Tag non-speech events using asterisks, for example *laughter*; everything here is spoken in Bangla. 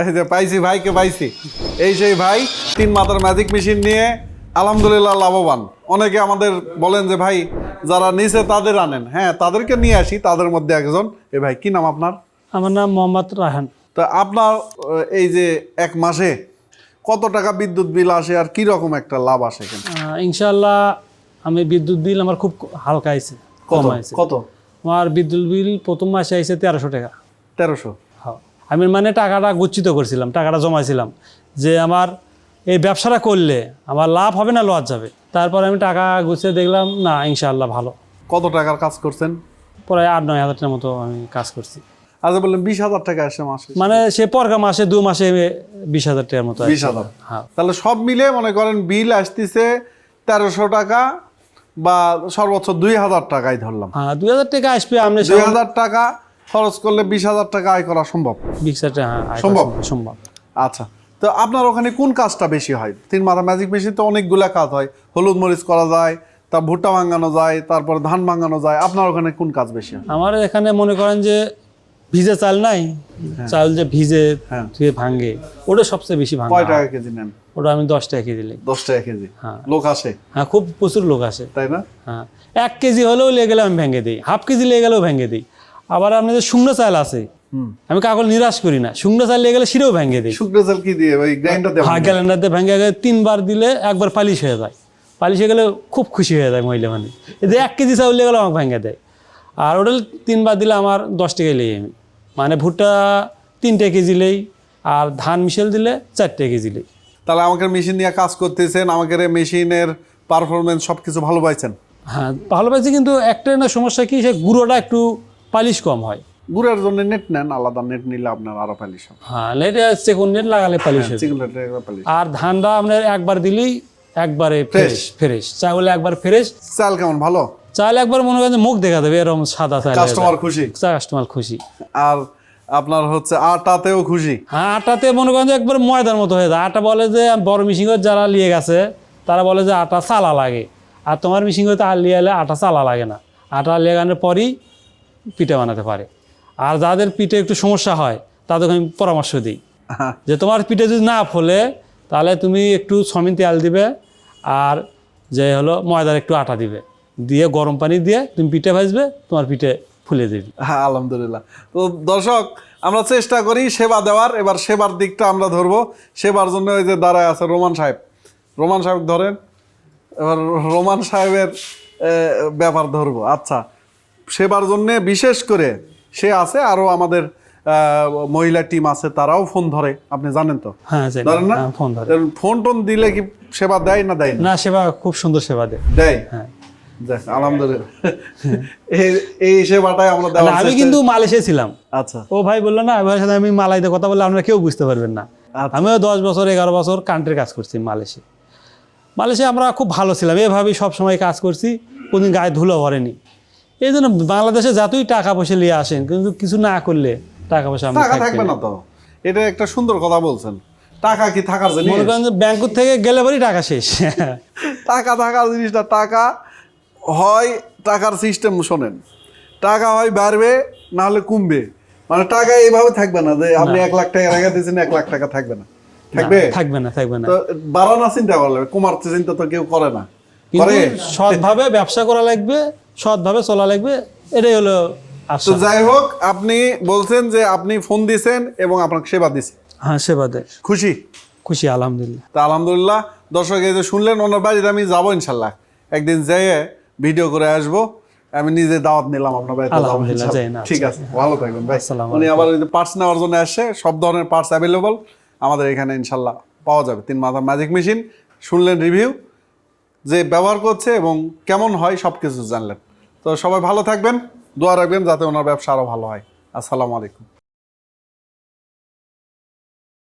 এই যে পাইছি ভাইকে পাইছি। এই সেই ভাই তিন মাথার ম্যাজিক মেশিন নিয়ে আলহামদুলিল্লাহ লাভবান। অনেকে আমাদের বলেন যে ভাই যারা নিচে তাদের আনেন। হ্যাঁ তাদেরকে নিয়ে আসি তাদের মধ্যে একজন। এই ভাই কি নাম আপনার? আমার নাম মোহাম্মদ রাহান। তা আপনার এই যে এক মাসে কত টাকা বিদ্যুৎ বিল আসে আর কি রকম একটা লাভ আসে ইনশাল্লাহ আমি বিদ্যুৎ বিল আমার খুব হালকা আইছে কম আইছে। কত? আমার বিদ্যুৎ বিল প্রথম মাসে আইছে তেরোশো টাকা। তেরোশো? হ্যাঁ। আমি মানে টাকাটা গচ্ছিত করছিলাম টাকাটা জমাইছিলাম যে আমার এই ব্যবসাটা করলে আমার লাভ হবে না লস যাবে। তারপর আমি টাকা গুছিয়ে দেখলাম না ইনশাআল্লাহ ভালো। কত টাকার কাজ করছেন? প্রায় আট নয় হাজার টাকার মতো আমি কাজ করছি। আচ্ছা বললেন বিশ হাজার টাকা আসে মাসে। মানে সে পরকা মাসে দু মাসে বিশ হাজার টাকার মতো বিশ হাজার। হ্যাঁ। তাহলে সব মিলে মনে করেন বিল আসতেছে তেরোশো টাকা বা সর্বোচ্চ দুই হাজার টাকাই ধরলাম। হ্যাঁ দুই হাজার টাকা আসবে আপনি দুই হাজার টাকা খরচ করলে বিশ হাজার টাকা আয় করা সম্ভব? বিশ হাজার হ্যাঁ, সম্ভব? সম্ভব আচ্ছা তো আপনার ওখানে কোন কাজটা বেশি হয়? তিন মাথা ম্যাজিক মেশিন তো অনেকগুলা কাজ হয়। হলুদ মরিচ করা যায় তা ভুট্টা ভাঙানো যায় তারপর ধান ভাঙানো যায়। আপনার ওখানে কোন কাজ বেশি হয়? আমার এখানে মনে করেন যে ভিজে চাল নাই চাল যে ভিজে হ্যাঁ। ধুয়ে ভাঙে ওটা সবচেয়ে বেশি ভাঙে কয় টাকা কেজি নেন? ওটা আমি দশ টাকা কেজি দিই দশ টাকা কেজি? হ্যাঁ। লোক আসে? হ্যাঁ খুব প্রচুর লোক আসে। তাই না? হ্যাঁ। এক কেজি হলেও লেগে গেলে আমি ভেঙে দিই। হাফ কেজি লেগে গেলেও ভেঙে দিই। আবার আপনার যে শুকনো চাল আছে। আমি কাকল নিরাশ করি না। শুকনো চাল লেগে গেলে সেটাও ভেঙে দিই শুকনো চাল কি দিয়ে? ওই গ্রাইন্ডার দিয়ে হ্যাঁ ক্যালেন্ডার দিয়ে। ভেঙে গেলে তিনবার দিলে একবার পালিশ হয়ে যায়। পালিশ হয়ে গেলে খুব খুশি হয়ে যায় মহিলা মানে। এতে এক কেজি চাউল লেগে গেলে আমাকে ভেঙে দেয়। আর ওটা তিনবার দিলে আমার দশ টাকায় লেই আমি মানে ভুট্টা তিনটে কেজি লেই আর ধান মিশেল দিলে চারটে কেজি লেই। তাহলে আমাকে মেশিন নিয়ে কাজ করতেছেন আমাকে মেশিনের পারফরমেন্স সব কিছু ভালো পাইছেন? হ্যাঁ ভালো পাইছি কিন্তু একটাই না সমস্যা কি সে গুঁড়োটা একটু পালিশ কম হয়। গুড়ের জন্য নেট নেন আলাদা নেট নিলে আপনার আরও পালিশ হবে। হ্যাঁ লেটে চেকুন নেট লাগালে পালিশ হবে। আর ধানটা আপনার একবার দিলেই একবারে ফ্রেশ ফ্রেশ চাউলে একবার ফ্রেশ চাল কেমন ভালো? চাল একবার মনে করেন মুখ দেখা দেবে এরকম সাদা চাল কাস্টমার খুশি? কাস্টমার খুশি। আর আপনার হচ্ছে আটাতেও খুশি? হ্যাঁ আটাতে মনে করেন যে একবার ময়দার মতো হয়ে যায়। আটা বলে যে বড় মিশিংয়ের যারা নিয়ে গেছে তারা বলে যে আটা চালা লাগে। আর তোমার মিশিংয়ে আর লিয়ে এলে আটা চালা লাগে না। আটা লেগানোর পরই পিঠে বানাতে পারে। আর যাদের পিঠে একটু সমস্যা হয় তাদেরকে আমি পরামর্শ দিই। যে তোমার পিঠে যদি না ফলে তাহলে তুমি একটু সমিন তেল দিবে আর যে হলো ময়দার একটু আটা দিবে। দিয়ে গরম পানি দিয়ে তুমি পিঠে ভাজবে তোমার পিঠে ফুলে দেবে হ্যাঁ আলহামদুলিল্লাহ। তো দর্শক আমরা চেষ্টা করি সেবা দেওয়ার। এবার সেবার দিকটা আমরা ধরবো। সেবার জন্য ওই যে দাঁড়ায় আছে রোমান সাহেব। রোমান সাহেব ধরেন এবার রোমান সাহেবের ব্যাপার ধরবো। আচ্ছা সেবার জন্য বিশেষ করে সে আছে আরও আমাদের আহ, মহিলা টিম আছে তারাও ফোন ধরে। আপনি জানেন তো? হ্যাঁ ধরেন না? হ্যাঁ, ফোন ধরে। ফোন টোন দিলে কি সেবা দেয় না দেয় না? সেবা খুব সুন্দর সেবা দেয়। দেয়? হ্যাঁ। আলহামদুলিল্লাহ। *laughs* এই- এই সেবাটাই আমরা আমি কিন্তু মালয়েশিয়া ছিলাম। আচ্ছা। ও ভাই বলল না সাথে আমি মালাইতে কথা বললে আপনারা কেউ বুঝতে পারবেন না। আচ্ছা। আমিও দশ বছর এগারো বছর কান্ট্রির কাজ করছি মালয়েশিয়া। মালয়েশিয়া আমরা খুব ভালো ছিলাম। এভাবেই সব সময় কাজ করছি। কোনদিন গায়ে ধুলো ভরেনি। এই জন্য বাংলাদেশে যতই টাকা পয়সা নিয়ে আসেন কিন্তু কিছু না করলে টাকা পয়সা টাকা থাকবে না তো। এটা একটা সুন্দর কথা বলছেন। টাকা কি থাকার জিনিস? মনে করেন ব্যাংক থেকে গেলে পরই টাকা শেষ। *laughs* টাকা থাকার জিনিসটা টাকা হয় টাকার সিস্টেম শোনেন। টাকা হয় বাড়বে না হলে কমবে। মানে টাকা এইভাবে থাকবে না যে আপনি এক লাখ টাকা রেখে দিয়েছেন এক লাখ টাকা থাকবে না। থাকবে? থাকবে না থাকবে না। তো বাড়ানোর চিন্তা করলে কমার চিন্তা তো কেউ করে না। সৎভাবে ব্যবসা করা লাগবে সৎভাবে চলা লাগবে এটাই হলো তো যাই হোক আপনি বলছেন যে আপনি ফোন দিছেন এবং আপনাকে সেবা দিছে। হ্যাঁ সেবা দেয়। খুশি? খুশি আলহামদুলিল্লাহ। তা আলহামদুলিল্লাহ দর্শক এই যে শুনলেন ওনার বাড়িতে আমি যাব ইনশাল্লাহ। একদিন যেয়ে ভিডিও করে আসব। আমি নিজে দাওয়াত নিলাম আপনার বাড়িতে আলহামদুলিল্লাহ, ঠিক আছে ভালো থাকবেন ভাই। আসসালামু উনি আবার পার্টস নেওয়ার জন্য আসছে সব ধরনের পার্টস অ্যাভেলেবল আমাদের এখানে ইনশাল্লাহ পাওয়া যাবে। তিন মাথার ম্যাজিক মেশিন শুনলেন রিভিউ যে ব্যবহার করছে এবং কেমন হয় সব কিছু জানলেন। তো সবাই ভালো থাকবেন, দোয়া রাখবেন যাতে ওনার ব্যবসা আরও ভালো হয়। আসসালামু আলাইকুম।